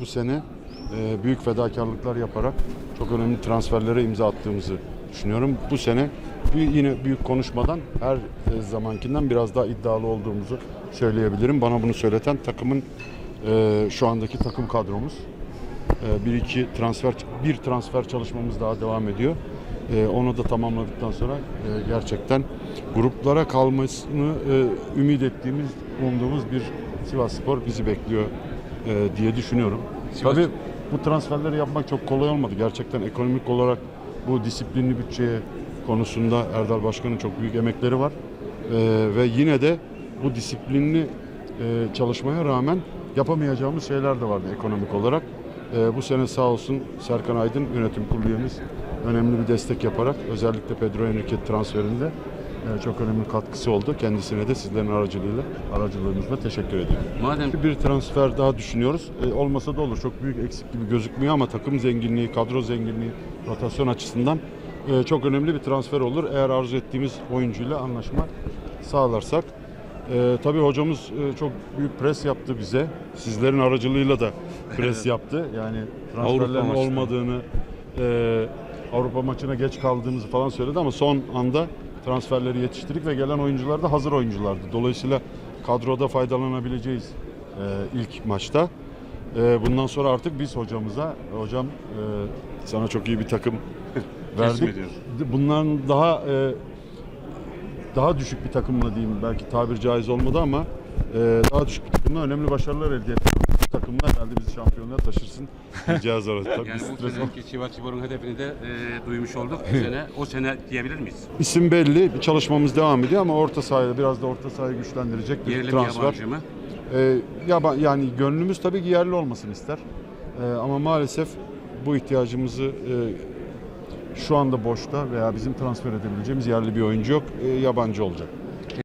bu sene e, büyük fedakarlıklar yaparak çok önemli transferlere imza attığımızı düşünüyorum. Bu sene yine büyük konuşmadan her e, zamankinden biraz daha iddialı olduğumuzu söyleyebilirim. Bana bunu söyleten takımın e, şu andaki takım kadromuz. Bir iki transfer bir transfer çalışmamız daha devam ediyor. Onu da tamamladıktan sonra gerçekten gruplara kalmasını ümit ettiğimiz, umduğumuz bir Sivas Spor bizi bekliyor e, diye düşünüyorum. Sivas- Tabii bu transferleri yapmak çok kolay olmadı. Gerçekten ekonomik olarak bu disiplinli bütçeye konusunda Erdal Başkan'ın çok büyük emekleri var. E, ve yine de bu disiplinli e, çalışmaya rağmen yapamayacağımız şeyler de vardı ekonomik olarak. E, bu sene sağ olsun Serkan Aydın yönetim kurulu üyemiz önemli bir destek yaparak özellikle Pedro Henrique transferinde çok önemli katkısı oldu. Kendisine de sizlerin aracılığıyla aracılığınızla teşekkür ediyorum. Madem Bir transfer daha düşünüyoruz. E, olmasa da olur. Çok büyük eksik gibi gözükmüyor ama takım zenginliği, kadro zenginliği, rotasyon açısından e, çok önemli bir transfer olur. Eğer arzu ettiğimiz oyuncuyla anlaşma sağlarsak. E, tabii hocamız e, çok büyük pres yaptı bize. Sizlerin aracılığıyla da pres yaptı. Yani transferlerin olmadığını, e, Avrupa maçına geç kaldığımızı falan söyledi ama son anda transferleri yetiştirdik ve gelen oyuncular da hazır oyunculardı. Dolayısıyla kadroda faydalanabileceğiz e, ilk maçta. E, bundan sonra artık biz hocamıza, hocam e, sana çok iyi bir takım verdik. Bundan daha e, daha düşük bir takımla diyeyim belki tabir caiz olmadı ama e, daha düşük bir takımla önemli başarılar elde ettik. Takımla herhalde bizi şampiyonluğa taşırsın diyeceğiz orada. Tabii yani bu seneki Sivas Spor'un hedefini de e, duymuş olduk. Bu sene, o sene diyebilir miyiz? İsim belli, bir çalışmamız devam ediyor ama orta sahada biraz da orta sahayı güçlendirecek bir Yerli transfer. yabancı mı? Ee, yaba- yani gönlümüz tabii ki yerli olmasını ister. Ee, ama maalesef bu ihtiyacımızı e, şu anda boşta veya bizim transfer edebileceğimiz yerli bir oyuncu yok. Ee, yabancı olacak.